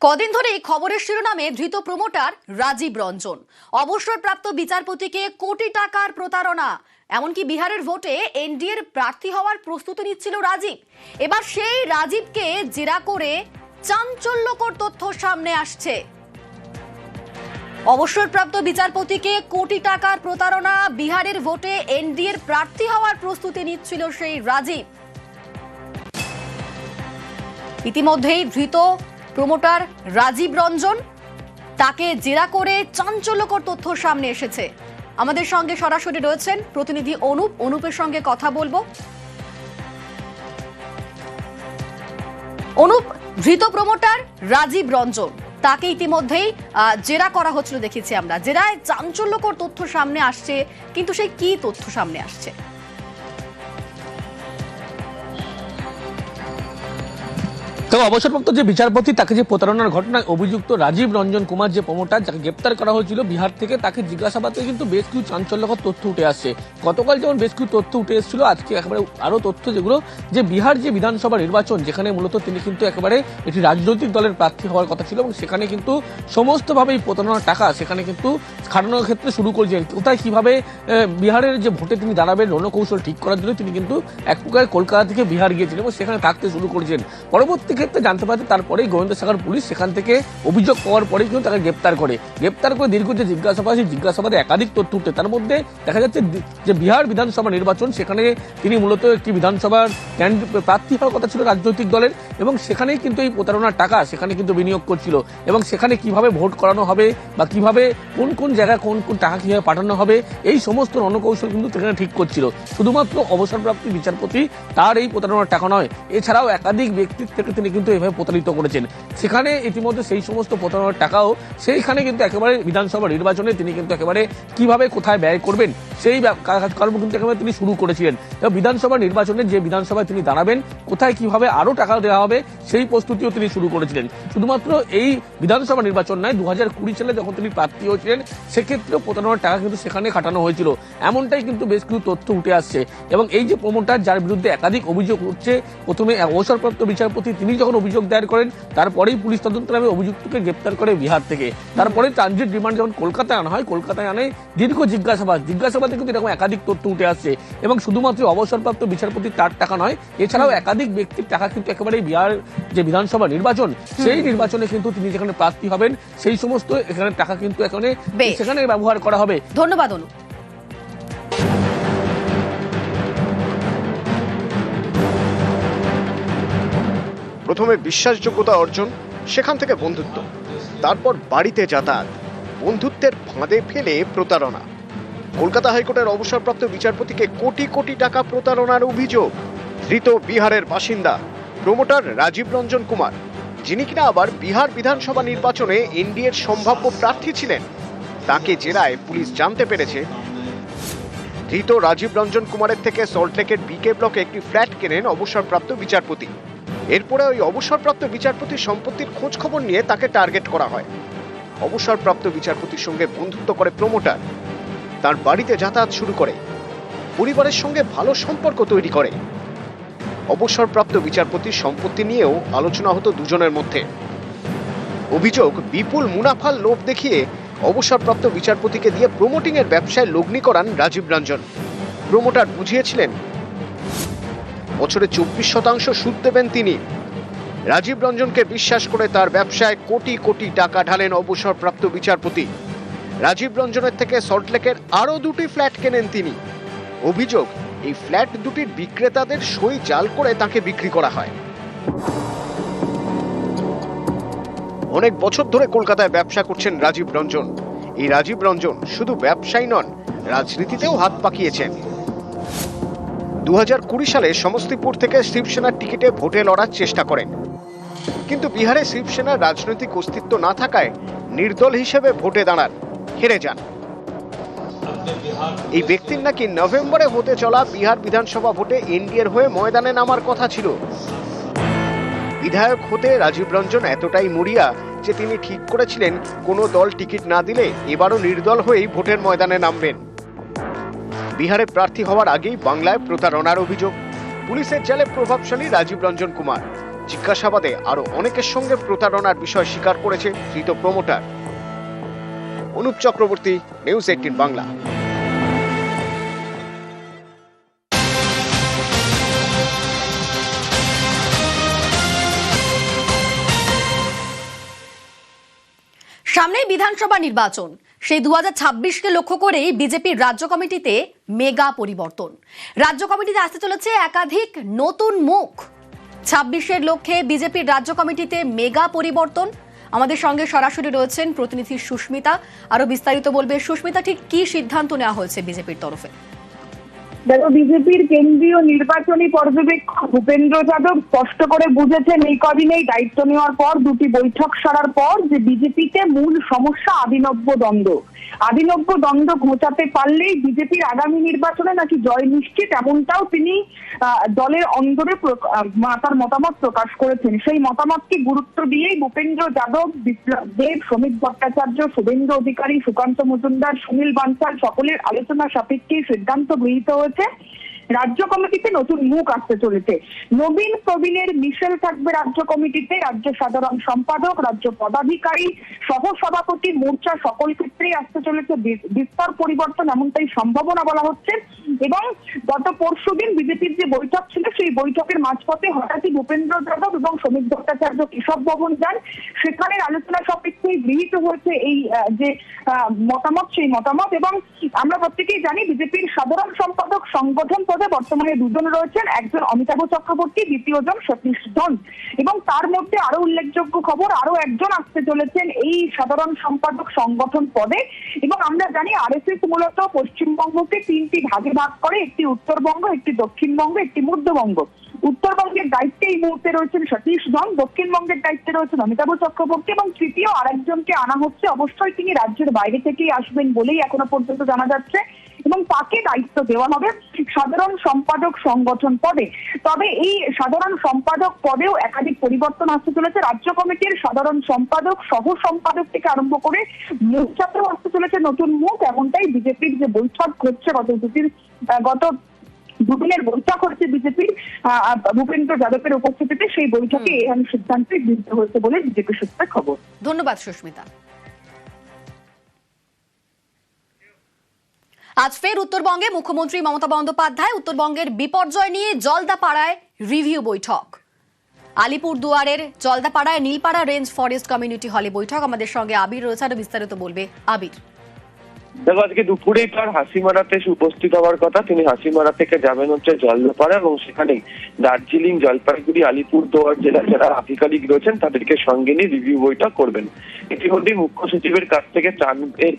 কদিন ধরে এই খবরের শিরোনামে ধৃত প্রমোটার রাজীব রঞ্জন। অবসরপ্রাপ্ত বিচারপতিকে কোটি টাকার প্রতারণা। এমনকি বিহারের ভোটে এনডিএর প্রার্থী হওয়ার প্রস্তুতি নিচ্ছিল রাজীব। এবার সেই রাজীবকে জেরা করে চাঞ্চল্যকর তথ্য সামনে আসছে। অবসরপ্রাপ্ত বিচারপতিকে কোটি টাকার প্রতারণা বিহারের ভোটে এনডিএর প্রার্থী হওয়ার প্রস্তুতি নিচ্ছিল সেই রাজীব। ইতিমধ্যেই ধৃত প্রমোটার রাজীব রঞ্জন, তাকে জেরা করে চাঞ্চল্যকর তথ্য সামনে এসেছে। আমাদের সঙ্গে সরাসরি রয়েছেন প্রতিনিধি অনুপ। অনুপের সঙ্গে কথা বলব। অনুপ, ধৃত প্রমোটার রাজীব রঞ্জন, তাকে ইতিমধ্যেই জেরা করা হচ্ছিল, দেখেছি আমরা। জেরায় চাঞ্চল্যকর তথ্য সামনে আসছে, কিন্তু সেই কি তথ্য সামনে আসছে? তবে অবসরপ্রাপ্ত যে বিচারপতি, তাকে যে প্রতারণার ঘটনায় অভিযুক্ত রাজীব রঞ্জন কুমার যে প্রমোটার, যাকে গ্রেপ্তার করা হয়েছিল বিহার থেকে, তাকে জিজ্ঞাসাবাদে কিন্তু বেশ কিছু চাঞ্চল্যকর তথ্য উঠে আসছে। গতকাল যেমন বেশ কিছু তথ্য উঠে এসেছিল, আজকে একেবারে আরও তথ্য যেগুলো যে বিহার যে বিধানসভা নির্বাচন, যেখানে মূলত তিনি কিন্তু একেবারে একটি রাজনৈতিক দলের প্রার্থী হওয়ার কথা ছিল এবং সেখানে কিন্তু সমস্তভাবে এই প্রতারণার টাকা সেখানে কিন্তু খাটানোর ক্ষেত্রে শুরু করেছেন কোথায় কীভাবে বিহারের যে ভোটে তিনি দাঁড়াবেন, রণকৌশল ঠিক করার জন্য তিনি কিন্তু এক প্রকার কলকাতা থেকে বিহার গিয়েছিলেন এবং সেখানে থাকতে শুরু করেছেন। পরবর্তী ক্ষেত্রে জানতে পারতে তারপরেই গোয়েন্দা শাখার পুলিশ সেখান থেকে অভিযোগ পাওয়ার পরে কিন্তু তাকে গ্রেপ্তার করে। গ্রেপ্তার করে দীর্ঘ যে জিজ্ঞাসাবাদ, সেই জিজ্ঞাসাবাদে একাধিক তথ্য উঠে। তার মধ্যে দেখা যাচ্ছে যে বিহার বিধানসভা নির্বাচন, সেখানে তিনি মূলত একটি বিধানসভার প্রার্থী হওয়ার কথা ছিল রাজনৈতিক দলের এবং সেখানেই কিন্তু এই প্রতারণার টাকা সেখানে কিন্তু বিনিয়োগ করছিল এবং সেখানে কীভাবে ভোট করানো হবে বা কীভাবে কোন কোন জায়গায় কোন কোন টাকা কীভাবে পাঠানো হবে, এই সমস্ত রণকৌশল কিন্তু সেখানে ঠিক করছিল। শুধুমাত্র অবসরপ্রাপ্ত বিচারপতি তার এই প্রতারণার টাকা নয়, এছাড়াও একাধিক ব্যক্তির থেকে তিনি কিন্তু এভাবে প্রতারিত করেছেন। সেখানে ইতিমধ্যে সেই সমস্ত প্রতারণার টাকাও, সেইখানে কিন্তু একেবারে বিধানসভা নির্বাচনে তিনি কিন্তু একেবারে কীভাবে কোথায় ব্যয় করবেন, সেই কাজকর্ম কিন্তু একেবারে তিনি শুরু করেছিলেন। এবং বিধানসভা নির্বাচনে যে বিধানসভায় তিনি দাঁড়াবেন, কোথায় কীভাবে আরও টাকা দেওয়া হবে, সেই প্রস্তুতিও তিনি শুরু করেছিলেন। শুধুমাত্র এই বিধানসভা নির্বাচন নয় দু হাজার সালে যখন তিনি প্রার্থী হয়েছিলেন, সেক্ষেত্রেও প্রতারণার টাকা কিন্তু সেখানে খাটানো হয়েছিল। এমনটাই কিন্তু বেশ কিছু তথ্য উঠে আসছে। এবং এই যে প্রমোটার, যার বিরুদ্ধে একাধিক অভিযোগ উঠছে, প্রথমে অবসরপ্রাপ্ত বিচারপতি তিনি যখন অভিযোগ দায়ের করেন তারপরেই পুলিশ তদন্ত নামে অভিযুক্তকে গ্রেপ্তার করে বিহার থেকে। তারপরে ট্রানজিট রিমান্ড যখন কলকাতায় আনা হয় কলকাতায় আনে দীর্ঘ জিজ্ঞাসাবাদ। জিজ্ঞাসাবাদে কিন্তু এরকম একাধিক তথ্য উঠে আসছে এবং শুধুমাত্র অবসরপ্রাপ্ত বিচারপতি তার টাকা নয় এছাড়াও একাধিক ব্যক্তির টাকা কিন্তু একেবারে বিহার যে বিধানসভা নির্বাচন সেই নির্বাচনে কিন্তু তিনি যেখানে প্রার্থী হবেন সেই সমস্ত এখানে টাকা কিন্তু এখানে। সেখানে ব্যবহার করা হবে। ধন্যবাদ অনুপ। প্রথমে বিশ্বাসযোগ্যতা অর্জন, সেখান থেকে বন্ধুত্ব। তারপর বাড়িতে যাতায়াত, বন্ধুত্বের ফাঁদে ফেলে প্রতারণা। কলকাতা হাইকোর্টের অবসরপ্রাপ্ত বিচারপতিকে কোটি কোটি টাকা প্রতারণার অভিযোগ। ধৃত বিহারের বাসিন্দা, প্রমোটার রাজীব রঞ্জন কুমার, যিনি কিনা আবার বিহার বিধানসভা নির্বাচনে এনডিএর সম্ভাব্য প্রার্থী ছিলেন, তাকে জেরায় পুলিশ জানতে পেরেছে। ধৃত রাজীব রঞ্জন কুমারের থেকে সল্টলেকের বিকে ব্লকে একটি ফ্ল্যাট কেনেন অবসরপ্রাপ্ত বিচারপতি। এরপরে ওই অবসরপ্রাপ্ত বিচারপতির সম্পত্তির খোঁজ খবর নিয়ে তাকে টার্গেট করা হয়। অবসরপ্রাপ্ত বিচারপতির সঙ্গে বন্ধুত্ব করে প্রমোটার। তার বাড়িতে যাতায়াত শুরু করে। পরিবারের সঙ্গে ভালো সম্পর্ক তৈরি করে। অবসরপ্রাপ্ত বিচারপতির সম্পত্তি নিয়েও আলোচনা হতো দুজনের মধ্যে। অভিযোগ, বিপুল মুনাফার লোভ দেখিয়ে অবসরপ্রাপ্ত বিচারপতিকে দিয়ে প্রমোটিং এর ব্যবসায় লগ্নি করান রাজীব রঞ্জন। প্রমোটার বুঝিয়েছিলেন বছরে চব্বিশ শতাংশ সুদ দেবেন তিনি। রাজীব রঞ্জনকে বিশ্বাস করে তার ব্যবসায় কোটি কোটি টাকা ঢালেন অবসরপ্রাপ্ত বিচারপতি। রাজীব রঞ্জনের থেকে সল্টলেকের আরও দুটি ফ্ল্যাট কেনেন তিনি। অভিযোগ, এই ফ্ল্যাট দুটির বিক্রেতাদের সই জাল করে তাকে বিক্রি করা হয়। অনেক বছর ধরে কলকাতায় ব্যবসা করছেন রাজীব রঞ্জন। এই রাজীব রঞ্জন শুধু ব্যবসায়ী নন, রাজনীতিতেও হাত পাকিয়েছেন। দু সালে সমস্তিপুর থেকে শিবসেনার টিকিটে ভোটে লড়ার চেষ্টা করেন। কিন্তু বিহারে শিবসেনার রাজনৈতিক অস্তিত্ব না থাকায় নির্দল হিসেবে ভোটে দাঁড়ান, হেরে যান। এই ব্যক্তির নাকি নভেম্বরে হতে চলা বিহার বিধানসভা ভোটে এনডিএর হয়ে ময়দানে নামার কথা ছিল। বিধায়ক হতে রাজীব রঞ্জন এতটাই মরিয়া যে তিনি ঠিক করেছিলেন, কোনো দল টিকিট না দিলে এবারও নির্দল হয়েই ভোটের ময়দানে নামবেন। বিহারে প্রার্থী হওয়ার আগেই বাংলায় প্রতারণার অভিযোগ। পুলিশের জালে প্রভাবশালী রাজীব রঞ্জন কুমার। জিজ্ঞাসাবাদে আরও অনেকের সঙ্গে প্রতারণার বিষয় স্বীকার করেছে ধৃত promoter. Anup Chakraborty, news eighteen Bangla. সামনে বিধানসভা নির্বাচন। সেই দু কে লক্ষ্য করেই বিজেপির রাজ্য কমিটিতে মেগা পরিবর্তন। রাজ্য কমিটিতে আসতে চলেছে একাধিক নতুন মুখ। ছাব্বিশের লক্ষ্যে বিজেপির রাজ্য কমিটিতে মেগা পরিবর্তন। আমাদের সঙ্গে সরাসরি রয়েছেন প্রতিনিধি সুস্মিতা। আরও বিস্তারিত বলবে সুস্মিতা, ঠিক কি সিদ্ধান্ত নেওয়া হয়েছে বিজেপির তরফে? দেখো, বিজেপির কেন্দ্রীয় নির্বাচনী পর্যবেক্ষক ভূপেন্দ্র যাদব স্পষ্ট করে বুঝেছেন, এই কদিনেই দায়িত্ব নেওয়ার পর, দুটি বৈঠক সারার পর যে বিজেপিতে মূল সমস্যা আভিনব্য দ্বন্দ্ব। আদিনব্য দ্বন্দ্ব ঘোচাতে পারলেই বিজেপির আগামী নির্বাচনে নাকি জয় নিশ্চিত, এমনটাও তিনি দলের অন্দরে তার মতামত প্রকাশ করেছেন। সেই মতামতকে গুরুত্ব দিয়েই ভূপেন্দ্র যাদব, বিপ্লব দেব শ্রমিক ভট্টাচার্য শুভেন্দ্র অধিকারী, সুকান্ত মজুমদার, সুনীল বানসাল সকলের আলোচনা সাপেক্ষে সিদ্ধান্ত গৃহীত হয়েছে। রাজ্য কমিটিতে নতুন মুখ আসতে চলেছে। নবীন প্রবীণের মিশেল থাকবে রাজ্য কমিটিতে। রাজ্য সাধারণ সম্পাদক, রাজ্য পদাধিকারী সহ সভাপতি মোর্চা সকল ক্ষেত্রেই আসতে চলেছে। বিস্তর পরিবর্তন এমনটাই সম্ভাবনা বলা হচ্ছে। এবং গত পরশুদিন বিজেপির যে বৈঠক ছিল, সেই বৈঠকের মাঝপথে হঠাৎই ভূপেন্দ্র যাদব এবং শ্রমিক ভট্টাচার্য কেশব ভবন যান। সেখানের আলোচনা সাপেক্ষে গৃহীত হয়েছে এই যে মতামত, সেই মতামত এবং আমরা প্রত্যেকেই জানি বিজেপির সাধারণ সম্পাদক সংগঠন পদে বর্তমানে দুজন রয়েছেন। একজন অমিতাভ চক্রবর্তী, দ্বিতীয়জন সতীশ ধন। এবং তার মধ্যে আরও উল্লেখযোগ্য খবর আরও একজন আসতে চলেছেন এই সাধারণ সম্পাদক সংগঠন পদে। এবং আমরা জানি, আরএসএস মূলত পশ্চিমবঙ্গকে তিনটি ভাগে ভাগ করে একটি উত্তরবঙ্গ, একটি দক্ষিণবঙ্গ, একটি মধ্যবঙ্গ। উত্তরবঙ্গের দায়িত্বে এই মুহূর্তে রয়েছেন সতীশ ধন দক্ষিণবঙ্গের দায়িত্বে রয়েছেন অমিতাভ চক্রবর্তী এবং তৃতীয় আরেকজনকে আনা হচ্ছে। অবশ্যই তিনি রাজ্যের বাইরে থেকেই আসবেন বলেই এখনও পর্যন্ত জানা যাচ্ছে। এবং তাকে দায়িত্ব দেওয়া হবে সাধারণ সম্পাদক সংগঠন পদে। তবে এই সাধারণ সম্পাদক পদেও একাধিক পরিবর্তন আসতে চলেছে। রাজ্য কমিটির সাধারণ সম্পাদক সহ সম্পাদক থেকে আরম্ভ করে মোর্চাতেও আসতে চলেছে নতুন মুখ। এমনটাই বিজেপির যে বৈঠক হচ্ছে গত দুটির গত দুদিনের বৈঠক হচ্ছে বিজেপির ভূপেন্দ্র যাদবের উপস্থিতিতে। সেই বৈঠকে এই সিদ্ধান্তে গৃহীত হয়েছে বলে বিজেপি সূত্রে খবর। ধন্যবাদ সুস্মিতা। আজ ফের উত্তরবঙ্গে মুখ্যমন্ত্রী মমতা বন্দ্যোপাধ্যায় উত্তরবঙ্গের বিপর্যয় নিয়ে জলদাপাড়ায় রিভিউ বৈঠক। আলিপুর দুয়ারের জলদাপাড়ায় নীলপাড়া রেঞ্জ ফরেস্ট কমিউনিটি হলে বৈঠক। আমাদের সঙ্গে আবির রয়েছে আরও বিস্তারিত বলবে আবির। দেখো, আজকে দুপুরেই তার হাসিমারাতে উপস্থিত হওয়ার কথা। তিনি হাসিমারা থেকে যাবেন হচ্ছে জলদাপাড়া এবং সেখানে দার্জিলিং জলপাইগুড়ি, আলিপুরদুয়ার জেলার যারা আধিকারিক রয়েছেন, তাদেরকে সঙ্গে নিয়ে রিভিউ বইটা করবেন। ইতিমধ্যেই মুখ্য সচিবের কাছ থেকে ত্রাণ এর